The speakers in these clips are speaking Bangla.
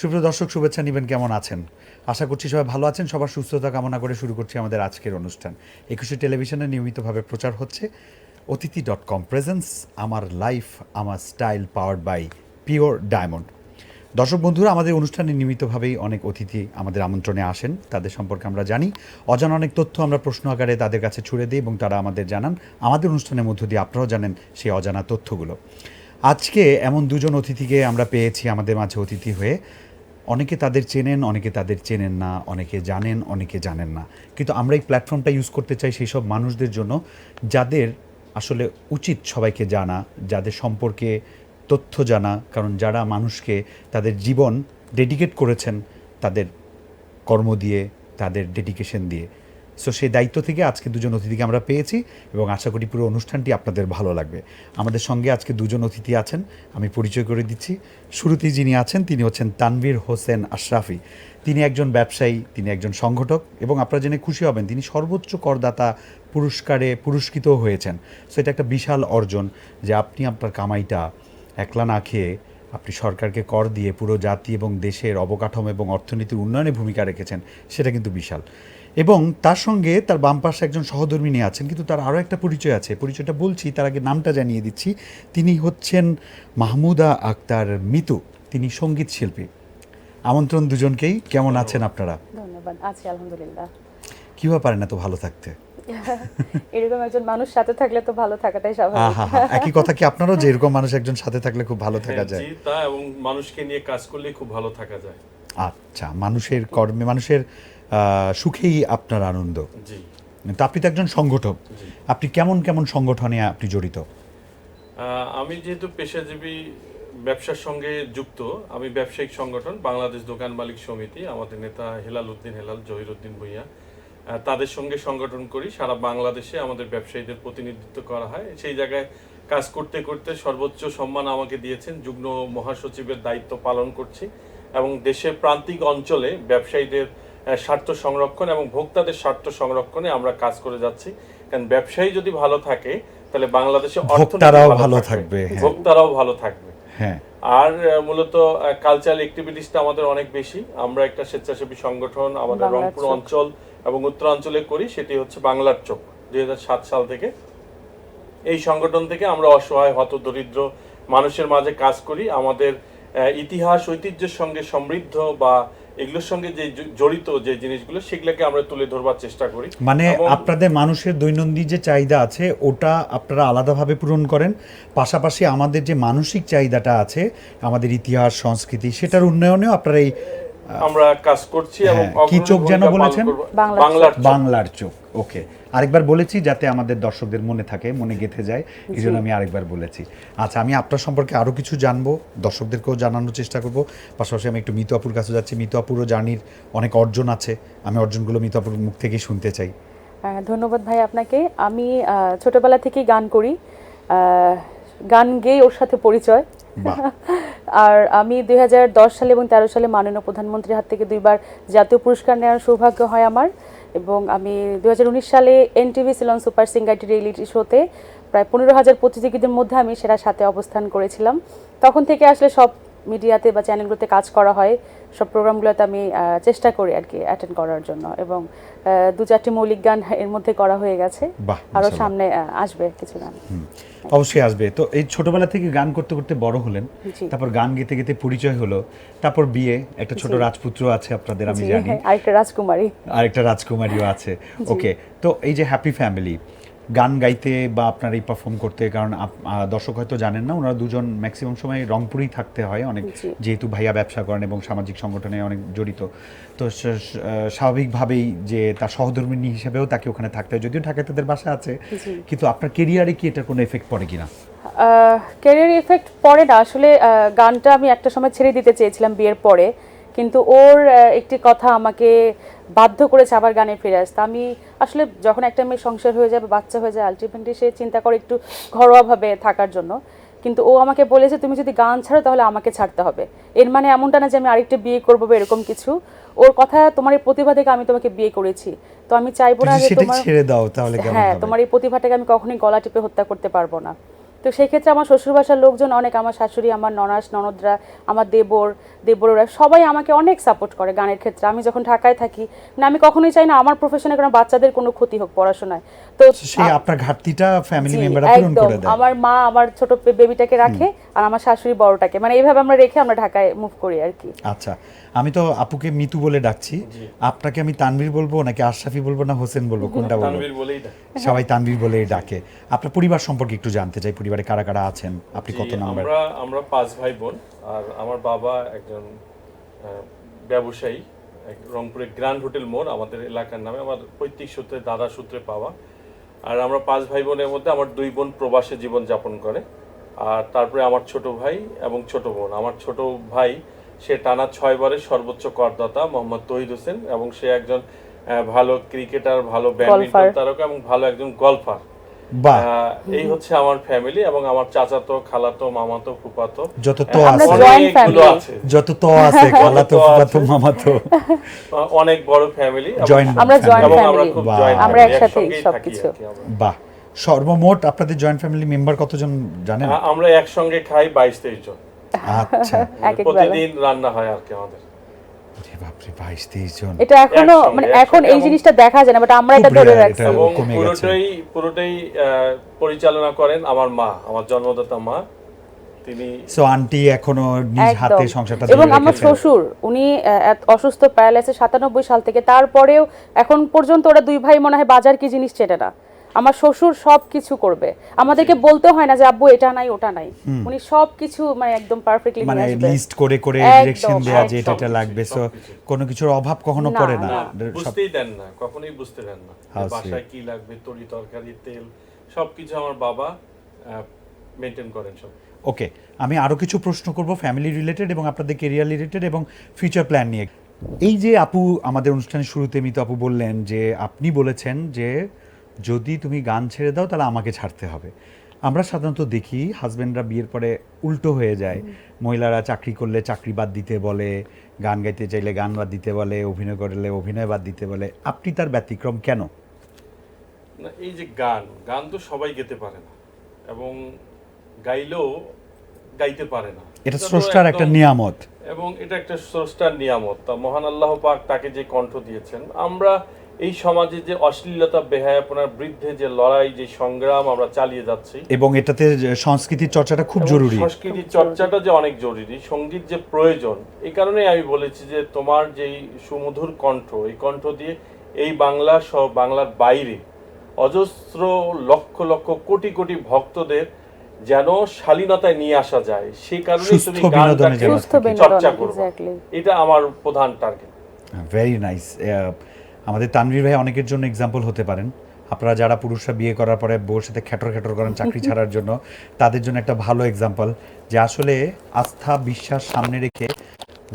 সুপ্রিয় দর্শক, শুভেচ্ছা নিবেন। কেমন আছেন? আশা করছি সবাই ভালো আছেন। সবার সুস্থতা কামনা করে শুরু করছি আমাদের আজকের অনুষ্ঠান। একুশে টেলিভিশনে নিয়মিতভাবে প্রচার হচ্ছে অতিথি ডট কম প্রেজেন্স আমার লাইফ আমার style powered by pure diamond দর্শক বন্ধুরা, আমাদের অনুষ্ঠানে নিয়মিতভাবেই অনেক অতিথি আমাদের আমন্ত্রণে আসেন। তাদের সম্পর্কে আমরা জানি। অজানা অনেক তথ্য আমরা প্রশ্ন আকারে তাদের কাছে ছুড়ে দিই এবং তারা আমাদের জানান। আমাদের অনুষ্ঠানের মধ্য দিয়ে আপনারাও জানেন সেই অজানা তথ্যগুলো। আজকে এমন দুজন অতিথিকে আমরা পেয়েছি আমাদের মাঝে অতিথি হয়ে। অনেকে তাদের চেনেন, অনেকে তাদের চেনেন না, অনেকে জানেন অনেকে জানেন না। কিন্তু আমরা এই প্ল্যাটফর্মটা ইউজ করতে চাই সেই সব মানুষদের জন্য যাদের আসলে উচিত সবাইকে জানা, যাদের সম্পর্কে তথ্য জানা, কারণ যারা মানুষকে তাদের জীবন ডেডিকেট করেছেন, তাদের কর্ম দিয়ে, তাদের ডেডিকেশন দিয়ে। সো সেই দায়িত্ব থেকে আজকে দুজন অতিথিকে আমরা পেয়েছি এবং আশা করি পুরো অনুষ্ঠানটি আপনাদের ভালো লাগবে। আমাদের সঙ্গে আজকে দুজন অতিথি আছেন, আমি পরিচয় করে দিচ্ছি। শুরুতেই যিনি আছেন, তিনি হচ্ছেন তানভীর হোসেন আশরাফি। তিনি একজন ব্যবসায়ী, তিনি একজন সংগঠক এবং আপনারা জেনে খুশি হবেন, তিনি সর্বোচ্চ করদাতা পুরস্কারে পুরস্কৃত হয়েছেন। সো এটা একটা বিশাল অর্জন যে আপনি আপনার কামাইটা একলা না খেয়ে আপনি সরকারকে কর দিয়ে পুরো জাতি এবং দেশের অবকাঠামো এবং অর্থনীতির উন্নয়নে ভূমিকা রেখেছেন, সেটা কিন্তু বিশাল। এবং তার সঙ্গে তার বাম পাশে একজন সহধর্মিনী আছেন কিন্তু তার আরও একটা পরিচয় আছে। পরিচয়টা বলছি তার আগে নামটা জানিয়ে দিচ্ছি। তিনি হচ্ছেন মাহমুদা আক্তার মিতু তিনি সংগীত শিল্পী। আমন্ত্রণ দুজনকেই কেমন আছেন আপনারা? ধন্যবাদ আছি আলহামদুলিল্লাহ। কীভাবে পারেন এত ভালো থাকতে? এরকম একজন মানুষ সাথে থাকলে তো ভালো থাকাটাই স্বাভাবিক। একই কথা কি আপনারও যে এরকম মানুষ একজন সাথে থাকলে খুব ভালো থাকা যায়? জি তা এবং মানুষকে নিয়ে কাজ করলে খুব ভালো থাকা যায়। আচ্ছা মানুষের কর্মে মানুষের সুখেই আপনার আনন্দ। জি। তো আপনি তো একজন সংগঠক। আপনি কেমন কেমন সংগঠনে আপনি জড়িত? আমি যেহেতু পেশাজীবী ব্যবসার সঙ্গে যুক্ত আমি ব্যবসায়িক সংগঠন বাংলাদেশ দোকান মালিক সমিতি আমাদের নেতা হেলাল উদ্দিন হেলাল জহির উদ্দিন ভুইয়া তাদের সঙ্গে সংগঠন করি। সারা বাংলাদেশে আমাদের ব্যবসায়ীদের প্রতিনিধিত্ব করা হয়। সেই জায়গায় কাজ করতে করতে সর্বোচ্চ সম্মান আমাকে দিয়েছেন। যুগ্ম মহাসচিবের দায়িত্ব পালন করছি। এবং দেশের প্রান্তিক অঞ্চলে ব্যবসায়ীদের স্বার্থ সংরক্ষণ এবং ভোক্তাদের স্বার্থ সংরক্ষণে আমরা কাজ করে যাচ্ছি। কারণ ব্যবসায়ী যদি ভালো থাকে তাহলে বাংলাদেশে অর্থনীতি ভোক্তারাও ভালো থাকবে, হ্যাঁ। ভোক্তারাও ভালো থাকবে। হ্যাঁ। আর মূলত কালচারাল অ্যাক্টিভিটিসটা আমাদের অনেক বেশি। আমরা একটা স্বেচ্ছাসেবী সংগঠন আমাদের রংপুর অঞ্চল এবং উত্তরাঞ্চলে করি সেটি হচ্ছে বাংলার চোখ। দুই হাজার সাত সাল থেকে এই সংগঠন থেকে আমরা অসহায় হত দরিদ্র মানুষের মাঝে কাজ করি। আমাদের আহ, ইতিহাস ঐতিহ্যের সঙ্গে সমৃদ্ধ বা এগুলোর সঙ্গে যে জড়িত যে জিনিসগুলো সেগুলোকে আমরা তুলে ধরবার চেষ্টা করি। মানে আপনাদের মানুষের দৈনন্দিন যে চাহিদা আছে ওটা আপনারা আলাদাভাবে পূরণ করেন। পাশাপাশি আমাদের যে মানসিক চাহিদাটা আছে আমাদের ইতিহাস সংস্কৃতি সেটার উন্নয়নেও আপনারা এই আমরা কাজ করছি এবং হ্যাঁ, কি চোখ যেন বলেছেন? বাংলার বাংলার বাংলার চোখ ওকে। আরেকবার বলেছি যাতে আমাদের দর্শকদের মনে থাকে মনে গেঁথে যায়। এই জন্য আমি আরেকবার বলেছি। আচ্ছা আমি আপনার সম্পর্কে আরও কিছু জানব দর্শকদেরকেও জানানোর চেষ্টা করব। পাশাপাশি আমি একটু মিতু আপুর কাছে যাচ্ছি। মিতু আপুরও জার্নির অনেক অর্জন আছে। আমি অর্জনগুলো মিতু আপুর মুখ থেকেই শুনতে চাই। ধন্যবাদ ভাই আপনাকে। আমি ছোটবেলা থেকেই গান করি। গান গেয়ে ওর সাথে পরিচয়। আর আমি দুই হাজার দশ সালে এবং তেরো সালে মাননীয় প্রধানমন্ত্রীর হাত থেকে দুইবার জাতীয় পুরস্কার নেওয়ার সৌভাগ্য হয় আমার। এবং আমি দু হাজার উনিশ সালে এনটিভি সিলন সুপার সিঙ্গারটি রিয়েলিটি শোতে প্রায় পনেরো হাজার প্রতিযোগীদের মধ্যে আমি সেরা সাথে অবস্থান করেছিলাম। তখন থেকে আসলে সব মিডিয়াতে বা চ্যানেলগুলোতে কাজ করা হয় সব প্রোগ্রামগুলোতে আমি চেষ্টা করি আর কি অ্যাটেন্ড করার জন্য এবং দু চারটি মৌলিক গান এর মধ্যে করা হয়ে গেছে। আরও সামনে আসবে কিছু গান। অবশ্যই আসবে। তো এই ছোটবেলা থেকে গান করতে করতে বড় হলেন তারপর গান গেতে গেতে পরিচয় হলো তারপর বিয়ে একটা ছোট রাজপুত্র আছে আপনাদের আমি জানি। হ্যাঁ, আরেকটা রাজকুমারী। আরেকটা রাজকুমারীও আছে। ওকে তো এই যে হ্যাপি ফ্যামিলি গান গাইতে বা আপনার এই পারফর্ম করতে কারণ দর্শক হয়তো জানেন না ওনারা দুজন ম্যাক্সিমাম সময় রংপুরেই থাকতে হয় অনেক যেহেতু ভাইয়া ব্যবসা করেন এবং সামাজিক সংগঠনে অনেক জড়িত। তো স্বাভাবিকভাবেই যে তার সহধর্মিনী হিসেবেও তাকে ওখানে থাকতে হয় যদিও ঢাকায় তাদের বাসা আছে কিন্তু আপনার কেরিয়ারে কি এটার কোনো এফেক্ট পড়ে কিনা? ক্যারিয়ার এফেক্ট পড়ে না। আসলে গানটা আমি একটা সময় ছেড়ে দিতে চেয়েছিলাম বিয়ের পরে। কিন্তু ওর একটি কথা আমাকে বাধ্য করেছে আবার গানে ফিরে আসতে। আমি আসলে যখন একটা মেয়ে সংসার হয়ে যাবে বাচ্চা হয়ে যায় আলটিমেটলি সে চিন্তা করে একটু ঘরোয়াভাবে থাকার জন্য। কিন্তু ও আমাকে বলেছে তুমি যদি গান ছাড়ো তাহলে আমাকে ছাড়তে হবে। এর মানে এমনটা না যে আমি আরেকটা বিয়ে করব বা এরকম কিছু। ওর কথা তোমার এই প্রতিভা থেকে আমি তোমাকে বিয়ে করেছি। তো আমি চাইব না যে তোমার ছেড়ে দাও তাহলে হ্যাঁ তোমার এই প্রতিভাটাকে আমি কখনোই গলা টিপে হত্যা করতে পারব না। তো সেই ক্ষেত্রে আমার শ্বশুর বাসার লোকজন অনেক আমার শাশুড়ি আমার ননাস ননদরা আমার দেবর দেবররা সবাই আমাকে অনেক সাপোর্ট করে গানের ক্ষেত্রে। আমি যখন ঢাকায় থাকি না আমি কখনোই চাই না আমার প্রফেশনে কোনো বাচ্চাদের কোনো ক্ষতি হোক পড়াশোনায়। তো সেই আপনার ঘাটতিটা ফ্যামিলি মেম্বাররা পূরণ করে দেয়। আমার মা আমার ছোট বেবিটাকে রাখে আর আমার শাশুড়ি বড়টাকে। মানে এইভাবে আমরা রেখে আমরা ঢাকায় মুভ করি আর কি। আচ্ছা আমি তো আপুকে মিতু বলে ডাকছি। আপনাকে আমি তানভীর বলব নাকি আশরাফি বলব না হোসেন বলব? কোনটা বলব? তানভীর বলেই না সবাই তানভীর বলেই ডাকে। আপনার পরিবার সম্পর্কে একটু জানতে চাই পরিবারে কারা কারা আছেন? আপনি কত নাম্বার আমরা আমরা পাঁচ ভাই বোন। আর আমার বাবা একজন ব্যবসায়ী রংপুরে গ্র্যান্ড হোটেল মোড় আমাদের এলাকার নামে আমার পৈতৃক সূত্রে দাদা সূত্রে পাওয়া। আর আমরা পাঁচ ভাই বোনের মধ্যে আমার দুই বোন প্রবাসে জীবন যাপন করে। আর তারপরে আমার ছোট ভাই এবং ছোট বোন। আমার ছোট ভাই সে টানা ছয় ছয়বারের সর্বোচ্চ করদাতা মোহাম্মদ তহিদ হোসেন এবং সে একজন ভালো ক্রিকেটার ভালো ব্যাডমিন্টন তারকা এবং ভালো একজন গলফার। এই হচ্ছে আমার ফ্যামিলি এবং আমার চাচাতো খালাতো মামাতো ফুপাতো যত তো আছে। যত তো আছে। খালা তো তো ফুফা আছে। তো মামা তো আহ, অনেক বড় ফ্যামিলি জয়েন্ট আমরা joint এবং আমরা। জয়েন্ট একসাথেই সবকিছু। বাহ। সর্বমোট আপনাদের জয়েন্ট ফ্যামিলি মেম্বার কতজন জানেন? আমরা একসঙ্গে খাই বাইশ তেইশ জন। আচ্ছা। প্রতিদিন রান্না হয় আর কি আমাদের। বাইশ তেইশ জন এটা এখনও মানে এখন এই জিনিসটা দেখা যায় না বাট আমরা এটা ধরে রাখছি। এবং পুরোটাই পুরোটাই পরিচালনা করেন আমার মা আমার জন্মদাতা মা। তিনি সো আন্টি এখনও নিজ হাতে সংসারটা এবং আমার শ্বশুর উনি অসুস্থ প্যারালাইসিস সাল থেকে তারপরেও এখন পর্যন্ত ওরা দুই ভাই মনে হয় বাজার কি জিনিস চেনে না। আমার শ্বশুর সব কিছু করবে। আমাদেরকে বলতে হয় না যে আব্বু এটা নাই ওটা নাই। উনি সব কিছু মানে একদম পারফেক্টলি মানে লিস্ট করে করে ডিরেকশন দেয়া যে এটা এটা লাগবে সো সবকিছু। কোনো কিছুর অভাব কখনো পড়ে না। বুঝতেই দেন না কখনোই বুঝতে দেন না। যে বাসায় কি লাগবে তরি তরকারি তেল সবকিছু আমার বাবা মেনটেন করেন সব। ওকে আমি আরও কিছু প্রশ্ন করব ফ্যামিলি রিলেটেড এবং আপনাদের কেরিয়ার রিলেটেড এবং ফিউচার প্ল্যান নিয়ে। এই যে আপু আমাদের অনুষ্ঠানের শুরুতে মিতো আপু বললেন যে আপনি বলেছেন যে যদি তুমি গান ছেড়ে দাও তাহলে আমাকে ছাড়তে হবে। আমরা সাধারণত দেখি হাজব্যান্ডরা বিয়ের পরে উল্টো হয়ে যায়। মহিলারা চাকরি করলে চাকরি বাদ দিতে বলে গান গাইতে চাইলে গান বাদ দিতে বলে অভিনয় করলে অভিনয় বাদ দিতে বলে। আপনি তার ব্যতিক্রম কেন? না এই যে গান গান তো সবাই গেতে পারে না এবং গাইলেও গাইতে পারে না। এটা স্রষ্টার একটা নিয়ামত। এবং এটা একটা স্রষ্টার নিয়ামত। তা মহান আল্লাহ পাক তাকে যে কণ্ঠ দিয়েছেন আমরা এই সমাজে যে অশ্লীলতা বেহায়াপনার বিরুদ্ধে যে লড়াই যে সংগ্রাম আমরা চালিয়ে যাচ্ছি এবং এটাতে সংস্কৃতির চর্চাটা খুব জরুরি। সংস্কৃতির চর্চাটা যে অনেক জরুরি সংগীত যে প্রয়োজন এই কারণেই আমি বলেছি যে তোমার যেই সুমধুর কণ্ঠ এই কণ্ঠ দিয়ে এই বাংলা সহ বাংলার বাইরে অজস্র লক্ষ লক্ষ কোটি কোটি ভক্তদের যেন শালীনতায় নিয়ে আসা যায় সেই কারণে তুমি গানটাকে চর্চা করব। এটা আমার প্রধান টার্গেট ভেরি নাইস আমাদের তানভীর ভাই অনেকের জন্য এক্সাম্পল হতে পারেন। আপনারা যারা পুরুষরা বিয়ে করার পরে বউর সাথে খ্যাটর খ্যাটর করেন চাকরি ছাড়ার জন্য তাদের জন্য একটা ভালো এক্সাম্পল যে আসলে আস্থা বিশ্বাস সামনে রেখে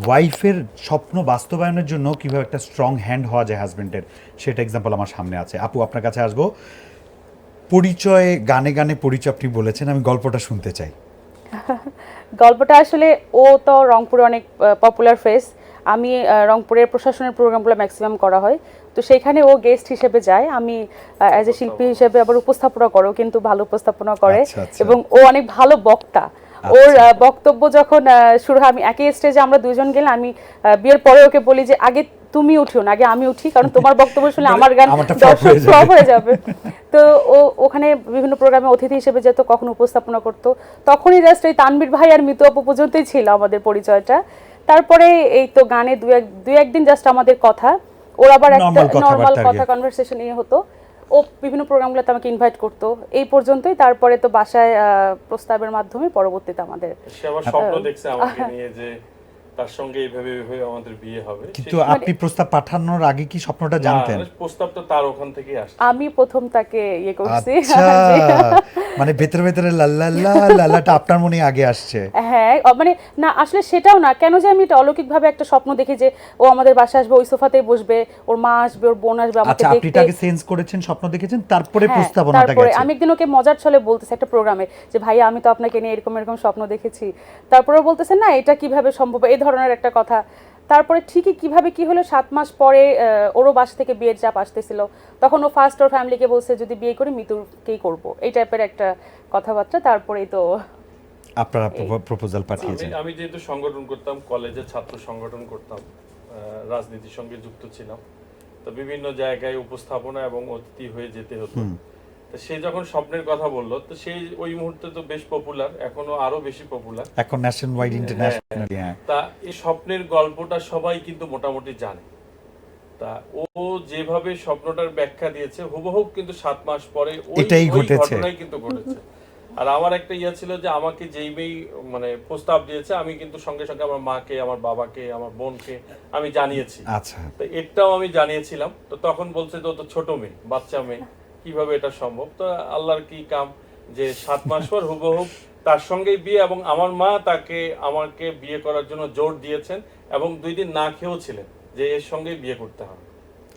ওয়াইফের স্বপ্ন বাস্তবায়নের জন্য কীভাবে একটা স্ট্রং হ্যান্ড হওয়া যায় হাজবেন্ডের সেটা এক্সাম্পল আমার সামনে আছে। আপু আপনার কাছে আসব। পরিচয় গানে গানে পরিচয় আপনি বলেছেন আমি গল্পটা শুনতে চাই। গল্পটা আসলে ও তো রংপুরে অনেক পপুলার ফেস আমি রংপুরের প্রশাসনের প্রোগ্রামগুলো ম্যাক্সিমাম করা হয়। তো সেখানে ও গেস্ট হিসেবে যায়। আমি অ্যাজ এ শিল্পী হিসেবে আবার উপস্থাপনা করো কিন্তু ভালো উপস্থাপনা করে। আচ্ছা, আচ্ছা। এবং ও অনেক ভালো বক্তা। ওর বক্তব্য যখন শুরু হয় আমি একই স্টেজে আমরা দুজন গেলে আমি বিয়ের পরে ওকে বলি যে আগে তুমি উঠিও না আগে আমি উঠি কারণ তোমার বক্তব্য শুনে আমার গান দর্শক হয়ে যাবে। হয়ে যাবে। তো ও ওখানে বিভিন্ন প্রোগ্রামে অতিথি হিসেবে যেত কখন উপস্থাপনা করতো। তখনই জাস্ট এই তানবীর ভাই আর মিতু আপু পর্যন্তই ছিল আমাদের পরিচয়টা। তারপরে এই তো গানে দু এক দু একদিন জাস্ট আমাদের কথা। ওর আবার একটা নর্মাল কথা কনভারসেশন নিয়ে হতো। ও বিভিন্ন প্রোগ্রামগুলোতে আমাকে ইনভাইট করতো। এই পর্যন্তই। তারপরে তো বাসায় আহ, প্রস্তাবের মাধ্যমে পরবর্তীতে আমাদের সে আবার স্বপ্ন দেখছে আমাকে নিয়ে যে তার সঙ্গে এইভাবে এইভাবে আমাদের বিয়ে হবে। কিন্তু আপনি প্রস্তাব পাঠানোর আগে কি স্বপ্নটা জানতেন? প্রস্তাবটা তার ওখান থেকেই আসছে। আমি প্রথম তাকে ইয়ে করছি। আচ্ছা মানে ভেতরে ভেতরে লাল্লা লাল্লাটা আপনার মনে আগে আসছে। হ্যাঁ মানে না আসলে সেটাও না। কেন যে আমি এটা অলৌকিকভাবে একটা স্বপ্ন দেখি যে ও আমাদের বাসায় আসবে ওই সোফাতেই বসবে ওর মা আসবে ওর বোন আসবে আমাকে আচ্ছা আপনি তাকে সেন্স করেছেন স্বপ্ন দেখেছেন তারপরে হ্যাঁ, প্রস্তাবনাটা তারপরে গেছে। আমি একদিন ওকে মজার ছলে বলতেছি একটা প্রোগ্রামে যে ভাইয়া আমি তো আপনাকে নিয়ে এরকম এরকম স্বপ্ন দেখেছি। তারপরে বলতেছে না এটা কীভাবে সম্ভব? এই ধরনের একটা কথা। তারপরে ঠিকই কীভাবে কি হলো সাত মাস পরে ওরও বাসা থেকে বিয়ের চাপ আসতেছিল। তখন ও ফার্স্ট ওর ফ্যামিলিকে বলছে যদি বিয়ে করি মিতুরকেই করব। এই টাইপের একটা কথাবার্তা। তারপরেই তো আপনারা প্রপোজাল পাঠিয়েছেন। আমি যেহেতু সংগঠন করতাম কলেজে ছাত্র সংগঠন করতাম আহ, রাজনীতির সঙ্গে যুক্ত ছিলাম। তো বিভিন্ন জায়গায় উপস্থাপনা এবং অতিথি হয়ে যেতে হতো। তো সে যখন স্বপ্নের কথা বলল তো সেই ওই মুহূর্তে তো বেশ পপুলার এখনও আরও বেশি পপুলার এখন ন্যাশন ওয়াইড ইন্টারন্যাশনাল তা এই স্বপ্নের গল্পটা সবাই কিন্তু মোটামুটি জানে। তা ও যেভাবে স্বপ্নটার ব্যাখ্যা দিয়েছে হুবহু কিন্তু সাত মাস পরে ওই। ঘটনাই কিন্তু ঘটেছে। আর আমার একটা ইয়া ছিল যে আমাকে যেই মেয়ে মানে প্রস্তাব দিয়েছে আমি কিন্তু সঙ্গে সঙ্গে আমার মাকে আমার বাবাকে আমার বোনকে আমি জানিয়েছি। আচ্ছা। তো এটাও আমি জানিয়েছিলাম। তো তখন বলছে তো ছোট মেয়ে বাচ্চা মেয়ে। কীভাবে এটা সম্ভব? তো আল্লাহর কি কাম? যে সাত মাস পর হুবহু তার সঙ্গেই বিয়ে এবং আমার মা তাকে আমাকে বিয়ে করার জন্য জোর দিয়েছেন এবং দুই দিন না খেয়েও ছিলেন যে এর সঙ্গেই বিয়ে করতে হবে।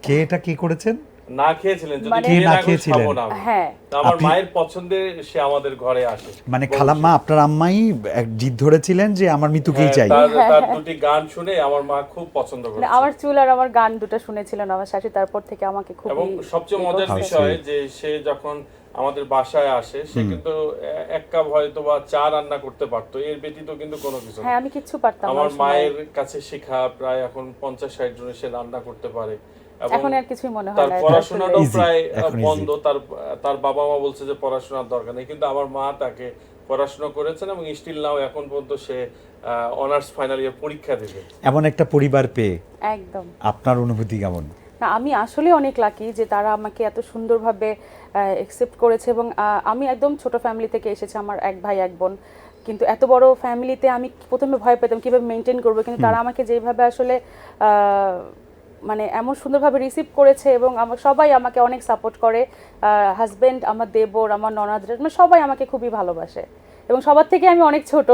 কে এটা কি করেছেন? না খেয়েছিলেন যদি মানে- কে না খেয়েছিলেন? আমি। হ্যাঁ। আমার মায়ের পছন্দে সে আমাদের ঘরে আসে। মানে খালাম্মা আপনার আম্মাই জিদ ধরেছিলেন যে আমার মৃত্যুকেই হ্যাঁ, চাই। তার তার দুটি গান শুনে আমার মা খুব পছন্দ করে আমার চুল আর আমার গান দুটো শুনেছিলেন আমার শাশুড়ি তারপর থেকে আমাকে খুব এবং সবচেয়ে মজার বিষয় যে সে যখন আমাদের বাসায় আসে সে কিন্তু এক কাপ হয়তো বা চা রান্না করতে পারতো। এর ব্যতীত কিন্তু কোনো কিছু। হ্যাঁ আমি কিচ্ছু পারতাম আমার মায়ের কাছে শেখা প্রায় এখন পঞ্চাশ ষাট জনে সে রান্না করতে পারে। এখন আর কিছুই মনে হয় তার না পড়াশোনাটাও প্রায় বন্ধ তার তার বাবা মা বলছে যে পড়াশোনার দরকার নেই কিন্তু আমার মা তাকে পড়াশোনা করেছেন এবং স্টিল নাও এখন পর্যন্ত সে অনার্স ফাইনাল ইয়ার পরীক্ষা দেবে। এমন একটা পরিবার পেয়ে একদম। আপনার অনুভূতি কেমন? না আমি আসলে অনেক লাকি যে তারা আমাকে এত সুন্দরভাবে অ্যাকসেপ্ট করেছে এবং আমি একদম ছোট ফ্যামিলি থেকে এসেছি আমার এক ভাই এক বোন। কিন্তু এত বড় ফ্যামিলিতে আমি প্রথমে ভয় পেতাম কীভাবে মেনটেন করব কিন্তু তারা আমাকে যেভাবে আসলে আহ, মানে এমন সুন্দরভাবে রিসিভ করেছে এবং আমার সবাই আমাকে অনেক সাপোর্ট করে। হাজবেন্ড আমার দেবর, আমার ননাদরা মানে সবাই আমাকে খুবই ভালোবাসে। এবং সবার থেকে আমি অনেক ছোট।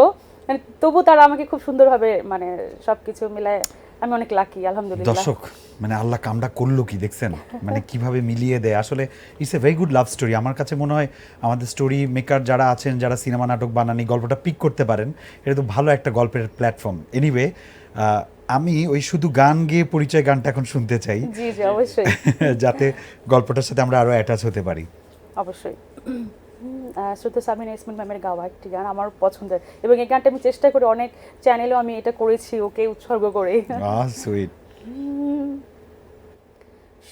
মানে তবু তারা আমাকে খুব সুন্দরভাবে মানে সবকিছু মিলায় আমি অনেক লাকি আলহামদুলিল্লাহ। দর্শক মানে আল্লাহ কামটা করল কি, দেখছেন? মানে কীভাবে মিলিয়ে দেয়। আসলে it's a very good love story আমার কাছে মনে হয় আমাদের স্টোরি মেকার যারা আছেন, যারা সিনেমা নাটক বানানি, গল্পটা পিক করতে পারেন, এটা তো ভালো একটা গল্পের প্ল্যাটফর্ম এনিওয়ে আমি ওই শুধু গান গেয়ে পরিচয় গানটা এখন শুনতে চাই। জি জি অবশ্যই। যাতে গল্পটার সাথে আমরা আরও অ্যাটাচ হতে পারি। অবশ্যই। শ্রদ্ধা সাবিনা ইসমিন ম্যামের গাওয়া একটি গান আমার পছন্দের। এবং এই গানটা আমি চেষ্টা করি অনেক চ্যানেলেও আমি এটা করেছি ওকে উৎসর্গ করে। সুইট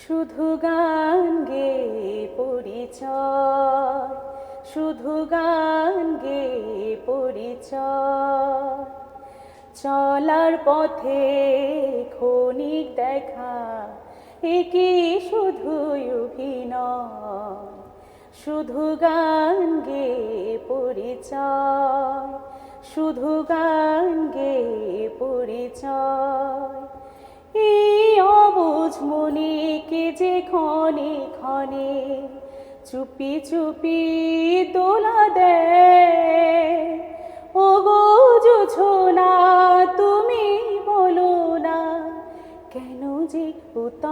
শুধু গান গে পরিচয় শুধু গান গে পরিচয়। চলার পথে ক্ষণিক দেখা একই শুধুই অভিনয়? শুধু গান গে পরিচয়, শুধু গান গে পরিচয়। এই অবুঝ মনিকে যে ক্ষণে ক্ষণে চুপি চুপি দোলা দেয়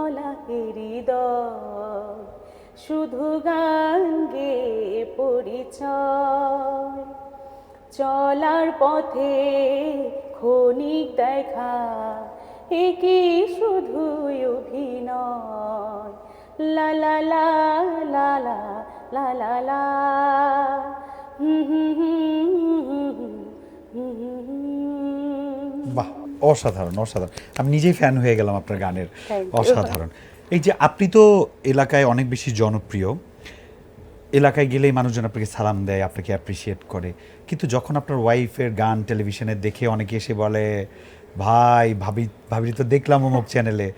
গলা হৃদ শুধু গান গে চলার পথে খনিক দেখা একে শুধু অভিনয় লা লা লা লা লা লা লা হুম হুম অসাধারণ অসাধারণ। আমি নিজেই ফ্যান হয়ে গেলাম আপনার গানের অসাধারণ। এই যে আপনি তো এলাকায় অনেক বেশি জনপ্রিয়। এলাকায় গেলেই মানুষজন আপনাকে সালাম দেয় আপনাকে অ্যাপ্রিসিয়েট করে। কিন্তু যখন আপনার ওয়াইফের গান টেলিভিশনে দেখে অনেকে এসে বলে ভাই ভাবি ভাবি তো দেখলাম অমুক চ্যানেলে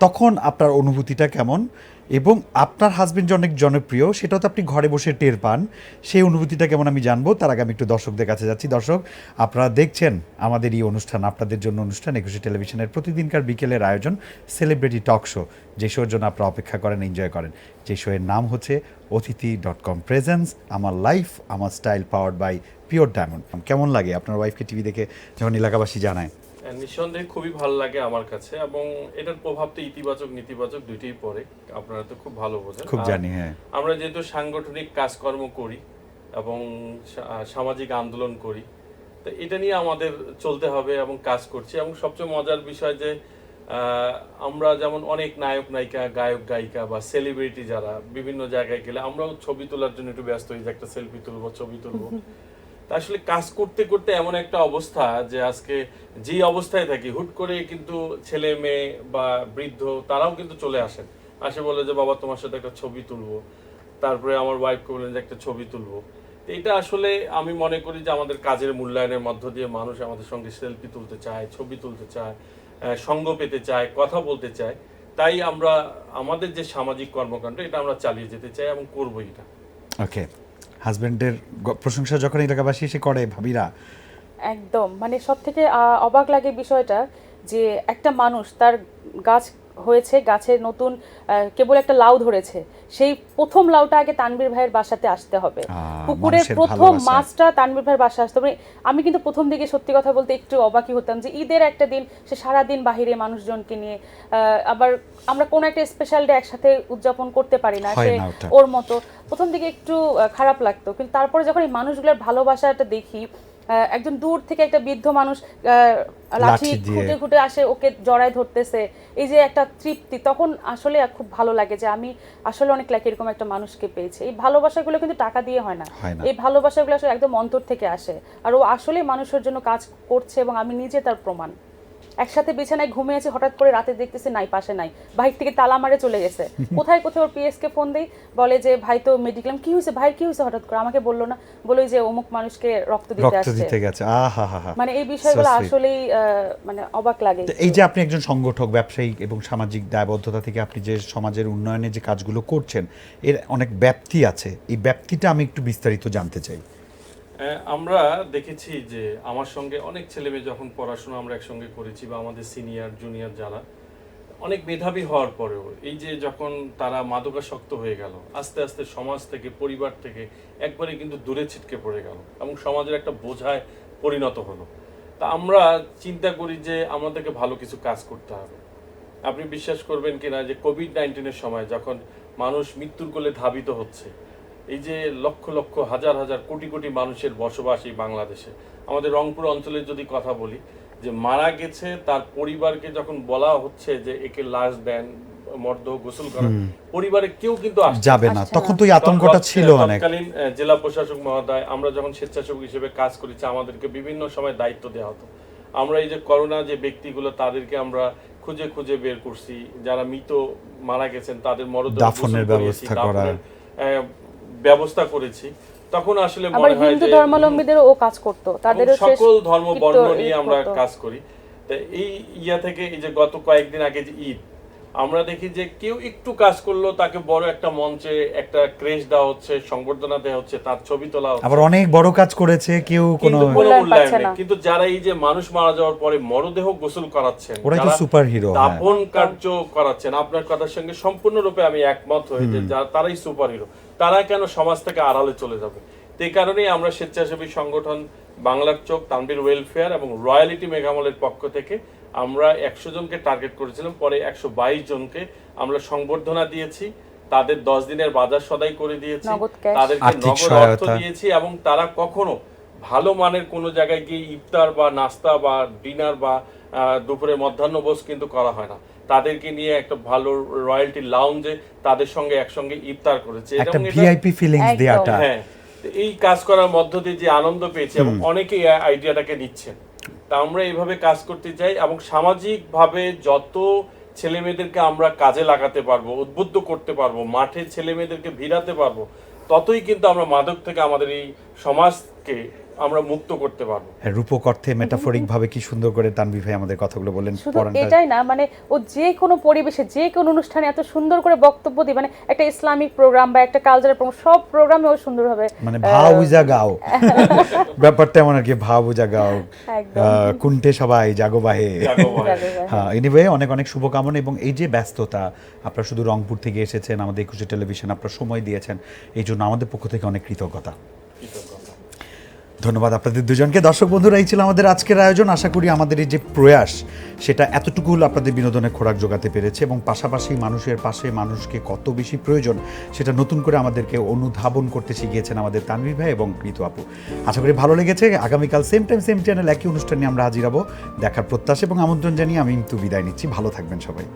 তখন আপনার অনুভূতিটা কেমন? এবং আপনার হাজবেন্ড যে অনেক জনপ্রিয়, সেটাও তো আপনি ঘরে বসে টের পান। সেই অনুভূতিটা কেমন আমি জানব? তার আগে আমি একটু দর্শকদের কাছে যাচ্ছি। দর্শক, আপনারা দেখছেন আমাদের এই অনুষ্ঠান, আপনাদের জন্য অনুষ্ঠান, একুশে টেলিভিশনের প্রতিদিনকার বিকেলের আয়োজন সেলিব্রিটি টক শো যে শোর জন্য আপনারা অপেক্ষা করেন এনজয় করেন। যে শোয়ের নাম হচ্ছে অতিথি ডট কম প্রেজেন্স আমার লাইফ আমার style powered by pure diamond কেমন লাগে? আপনার ওয়াইফকে টিভি দেখে যখন এলাকাবাসী জানায়। নিঃসন্দেহে খুবই ভালো লাগে আমার কাছে এবং এটার প্রভাব তো ইতিবাচক নেতিবাচক দুইটাই পড়ে। আপনারা তো খুব ভালো বোঝেন। খুব জানি হ্যাঁ। আমরা যেহেতু সাংগঠনিক কাজকর্ম করি এবং সামাজিক আন্দোলন করি তো এটা নিয়ে আমাদের চলতে হবে এবং কাজ করছি। এবং সবচেয়ে মজার বিষয় যে আহ, আমরা যেমন অনেক নায়ক নায়িকা গায়ক গায়িকা বা সেলিব্রিটি যারা বিভিন্ন জায়গায় গেলে আমরাও ছবি তোলার জন্য একটু ব্যস্ত হই যে একটা সেলফি তুলবো ছবি তুলবো। তা আসলে কাজ করতে করতে এমন একটা অবস্থা যে আজকে যেই অবস্থায় থাকি, হুট করে কিন্তু ছেলে মেয়ে বা বৃদ্ধ তারাও কিন্তু চলে আসেন। আসে বলে যে, বাবা, তোমার সাথে একটা ছবি তুলবো। তারপরে আমার ওয়াইফকে বললেন যে, একটা ছবি তুলবো। এটা আসলে আমি মনে করি যে, আমাদের কাজের মূল্যায়নের মধ্য দিয়ে মানুষ আমাদের সঙ্গে সেলফি তুলতে চায়, ছবি তুলতে চায় সঙ্গ পেতে চায়, কথা বলতে চায়। তাই আমরা, আমাদের যে সামাজিক কর্মকাণ্ড, এটা আমরা চালিয়ে যেতে চাই এবং করব এটা। ওকে হাজবেন্ডের প্রশংসা যখন এলাকাবাসী এসে করে ভাবিরা? একদম। মানে সব থেকে অবাক লাগে বিষয়টা যে একটা মানুষ তার গাছ হয়েছে গাছের নতুন কেবল একটা লাউ ধরেছে সেই প্রথম লাউটা আগে তানবীর ভাইয়ের বাসাতে আসতে হবে। পুকুরের প্রথম মাছটা তানবীর ভাইয়ের বাসা আসতে হবে। আমি কিন্তু প্রথম দিকে সত্যি কথা বলতে একটু অবাকই হতাম যে ঈদের একটা দিন সে সারাদিন বাহিরে মানুষজনকে নিয়ে আহ, আবার আমরা কোনো একটা স্পেশাল ডে একসাথে উদযাপন করতে পারি না সে ওর মতো। প্রথম দিকে একটু খারাপ লাগতো। কিন্তু তারপরে যখন এই মানুষগুলোর ভালোবাসাটা দেখি একজন দূর থেকে একটা বৃদ্ধ মানুষ লাঠি। খুঁটে খুঁটে আসে ওকে জড়ায় ধরতেছে। এই যে একটা তৃপ্তি তখন আসলে খুব ভালো লাগে যে আমি আসলে অনেক লাগে এরকম একটা মানুষকে পেয়েছি। এই ভালোবাসাগুলো কিন্তু টাকা দিয়ে হয় না। হয় না। এই ভালোবাসাগুলো আসলে একদম অন্তর থেকে আসে। আর ও আসলে মানুষের জন্য কাজ করছে এবং আমি নিজে তার প্রমাণ। একসাথে বিছানায় ঘুমিয়ে আছে হঠাৎ করে রাতে দেখতেছি নাই পাশে নাই। বাইক থেকে তালা মারে চলে গেছে। কোথায় কোথায় ওর পিএস কে ফোন দেই বলে যে ভাই তো মেডিক্লেম কি হয়েছে ভাই? কি হয়েছে? হঠাৎ করে আমাকে বলল না। বলো যে অমুক মানুষকে রক্ত দিতে আসছে। মানে এই বিষয়গুলো আসলেই মানে অবাক লাগে। এই যে আপনি একজন সংগঠক ব্যবসায়ী এবং সামাজিক দায়বদ্ধতা থেকে আপনি যে সমাজের উন্নয়নে যে কাজগুলো করছেন এর অনেক ব্যাপ্তি আছে। এই ব্যাপ্তিটা আমি একটু বিস্তারিত জানতে চাই। আমরা দেখেছি যে আমার সঙ্গে অনেক ছেলে মেয়ে যখন পড়াশোনা আমরা একসঙ্গে করেছি বা আমাদের সিনিয়র জুনিয়র যারা, অনেক মেধাবী হওয়ার পরেও এই যে যখন তারা মাদকাসক্ত হয়ে গেল, আস্তে আস্তে সমাজ থেকে, পরিবার থেকে একবারে কিন্তু দূরে ছিটকে পড়ে গেল এবং সমাজের একটা বোঝায় পরিণত হলো। তা আমরা চিন্তা করি যে আমাদেরকে ভালো কিছু কাজ করতে হবে। আপনি বিশ্বাস করবেন কিনা যে কোভিড নাইন্টিনের সময় যখন মানুষ মৃত্যুর কোলে ধাবিত হচ্ছে এই যে লক্ষ লক্ষ হাজার হাজার কোটি কোটি মানুষের বসবাস এই বাংলাদেশে। আমাদের রংপুর অঞ্চলের যদি কথা বলি যে মারা গেছে তার পরিবারকে যখন বলা হচ্ছে যে একে লাশ দেন মর্দ গোসল করেন পরিবারে কেউ কিন্তু যাবে না। তখন তো আতঙ্কটা ছিল অনেক। তৎকালীন জেলা প্রশাসক মহোদয় আমরা যখন স্বেচ্ছাসেবক হিসেবে কাজ করেছি আমাদেরকে বিভিন্ন সময় দায়িত্ব দেওয়া হতো। আমরা এই যে করোনা যে ব্যক্তিগুলো তাদেরকে আমরা খুঁজে খুঁজে বের করছি। যারা মৃত মারা গেছেন তাদের মরদেহ দাফনের ব্যবস্থা করা। ব্যবস্থা করেছি। তখন আসলে মনে হয় হিন্দু যে ধর্মাবলম্বীদেরও ও কাজ করতো। তাদেরও সকল ধর্ম বর্ণ নিয়ে আমরা কাজ করি। তা এই ইয়া থেকে এই যে গত কয়েকদিন আগে যে ঈদ আমরা দেখি যে কেউ একটু কাজ করল তাকে বড় একটা মঞ্চে একটা ক্রেশ দেওয়া হচ্ছে সংবর্ধনা দেওয়া হচ্ছে তার ছবি তোলা হচ্ছে। আবার অনেক বড় কাজ করেছে কেউ কোনো কিন্তু মূল্যায়ন নেই। কিন্তু যারা এই যে মানুষ মারা যাওয়ার পরে মরদেহ গোসল করাচ্ছেন ওরাই তো যারা সুপার হিরো দাপন কার্য করাচ্ছেন আপনার কথার সঙ্গে সম্পূর্ণরূপে আমি একমত হই যে যা- তারাই সুপার হিরো তারা কেন সমাজ থেকে আড়ালে চলে যাবে? তো এই কারণেই আমরা স্বেচ্ছাসেবী সংগঠন বাংলার চোখ তানবির ওয়েলফেয়ার এবং রয়্যালিটি মেঘামলের পক্ষ থেকে আমরা একশো জনকে টার্গেট করেছিলাম পরে একশো বাইশ জনকে আমরা সংবর্ধনা দিয়েছি। তাদের দশ দিনের বাজার সদাই করে দিয়েছি। তাদেরকে নগদ অর্থ দিয়েছি এবং তারা কখনো ভালো মানের কোনো জায়গায় গিয়ে ইফতার বা নাস্তা বা ডিনার বা আহ, দুপুরে মধ্যাহ্নভোজ কিন্তু করা হয় না। তাদেরকে নিয়ে একটা ভালো রয়্যালটি লাউঞ্জে তাদের সঙ্গে একসঙ্গে ইফতার করেছে। একটা ভিআইপি ফিলিংস। দেওয়াটা হ্যাঁ এই কাজ করার মধ্য দিয়ে যে আনন্দ পেয়েছি এবং অনেকেই আইডিয়াটাকে নিচ্ছেন। তা আমরা এইভাবে কাজ করতে চাই এবং সামাজিক ভাবে যত ছেলে মেয়েদেরকে আমরা কাজে লাগাতে পারব উদ্বুদ্ধ করতে পারব মাঠে ছেলে মেয়েদেরকে ভিড়াতে পারব ততই কিন্তু আমরা মাদক থেকে আমাদের এই সমাজকে আমরা মুক্ত করতে পারব। হ্যাঁ, রূপক অর্থে মেটাফরিক ভাবে কি সুন্দর করে তানভি ভাই আমাদের কথাগুলো বললেন শুধু এটাই না মানে ও যে কোনো পরিবেশে যে কোনো অনুষ্ঠানে এত সুন্দর করে বক্তব্য দিই মানে একটা ইসলামিক প্রোগ্রাম বা একটা কালচারাল প্রোগ্রাম সব প্রোগ্রামে ও সুন্দরভাবে মানে বুঝা গাও। ব্যাপারটা এমন আর কি বুঝা গাও। কুন্টে সবাই জাগো বাহে। জাগো ভাই। হ্যাঁ এনিওয়ে অনেক অনেক শুভকামনা এবং এই যে ব্যস্ততা আপনারা শুধু রংপুর থেকে এসেছেন আমাদের একুশে টেলিভিশন আপনারা সময় দিয়েছেন এই জন্য আমাদের পক্ষ থেকে অনেক কৃতজ্ঞতা। কৃতজ্ঞতা। ধন্যবাদ আপনাদের দুজনকে। দর্শক বন্ধুরা, এই ছিল আমাদের আজকের আয়োজন। আশা করি আমাদের এই যে প্রয়াস, সেটা এতটুকু হলো আপনাদের বিনোদনের খোরাক জোগাতে পেরেছে এবং পাশাপাশি মানুষের পাশে মানুষকে কত বেশি প্রয়োজন, সেটা নতুন করে আমাদেরকে অনুধাবন করতে শিখিয়েছেন আমাদের তানভীর ভাই এবং কৃত আপু। আশা করি ভালো লেগেছে। আগামীকাল সেম টাইম সেম চ্যানেল একই অনুষ্ঠানে আমরা হাজির হব। দেখার প্রত্যাশা এবং আমন্ত্রণ জানিয়ে আমি কিন্তু বিদায় নিচ্ছি। ভালো থাকবেন সবাই।